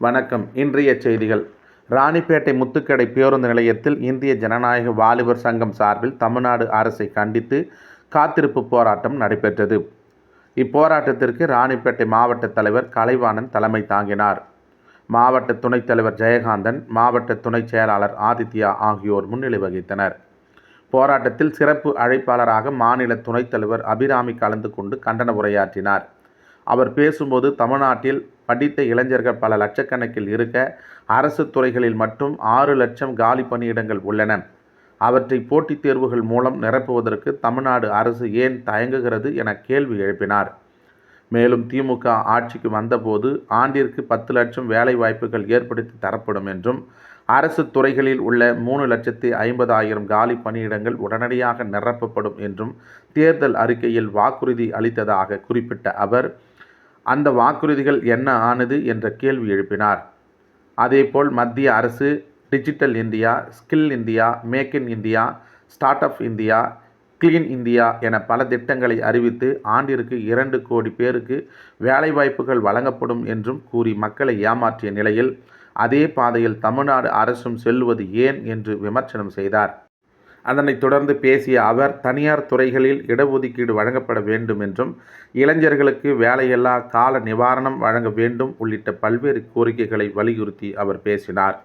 வணக்கம். இன்றைய செய்திகள். ராணிப்பேட்டை முத்துக்கடை பேருந்து நிலையத்தில் இந்திய ஜனநாயக வாலிபர் சங்கம் சார்பில் தமிழ்நாடு அரசை கண்டித்து காத்திருப்பு போராட்டம் நடைபெற்றது. இப்போராட்டத்திற்கு ராணிப்பேட்டை மாவட்ட தலைவர் கலைவாணன் தலைமை தாங்கினார். மாவட்ட துணைத் தலைவர் ஜெயகாந்தன் மாவட்ட துணைச் செயலாளர் ஆதித்யா ஆகியோர் முன்னிலை வகித்தனர். போராட்டத்தில் சிறப்பு அழைப்பாளராக மாநில துணைத் தலைவர் அபிராமி கலந்து கொண்டு கண்டன உரையாற்றினார். அவர் பேசும்போது தமிழ்நாட்டில் படித்த இளைஞர்கள் பல லட்சக்கணக்கில் இருக்க அரசு துறைகளில் மட்டும் ஆறு லட்சம் காலி பணியிடங்கள் உள்ளன. அவற்றை போட்டித் தேர்வுகள் மூலம் நிரப்புவதற்கு தமிழ்நாடு அரசு ஏன் தயங்குகிறது என கேள்வி எழுப்பினார். மேலும் திமுக ஆட்சிக்கு வந்தபோது ஆண்டிற்கு பத்து லட்சம் வேலை வாய்ப்புகள் ஏற்படுத்தி தரப்படும் என்றும் அரசு துறைகளில் உள்ள மூணு லட்சத்தி ஐம்பதாயிரம் காலி பணியிடங்கள் உடனடியாக நிரப்பப்படும் என்றும் தேர்தல் அறிக்கையில் வாக்குறுதி அளித்ததாக குறிப்பிட்ட அவர் அந்த வாக்குறுதிகள் என்ன ஆனது என்ற கேள்வி எழுப்பினார். அதேபோல் மத்திய அரசு digital India skill India make in India start up India clean India என பல திட்டங்களை அறிவித்து ஆண்டிற்கு இரண்டு கோடி பேருக்கு வேலைவாய்ப்புகள் வழங்கப்படும் என்றும் கூறி மக்களை ஏமாற்றிய நிலையில் அதே பாதையில் தமிழ்நாடு அரசும் செல்வது ஏன் என்று விமர்சனம் செய்தார். அதனைத் தொடர்ந்து பேசிய அவர் தனியார் துறைகளில் இடஒதுக்கீடு வழங்கப்பட வேண்டும் என்றும் இளைஞர்களுக்கு வேலையில்லா கால நிவாரணம் வழங்க வேண்டும் உள்ளிட்ட பல்வேறு கோரிக்கைகளை வலியுறுத்தி அவர் பேசினார்.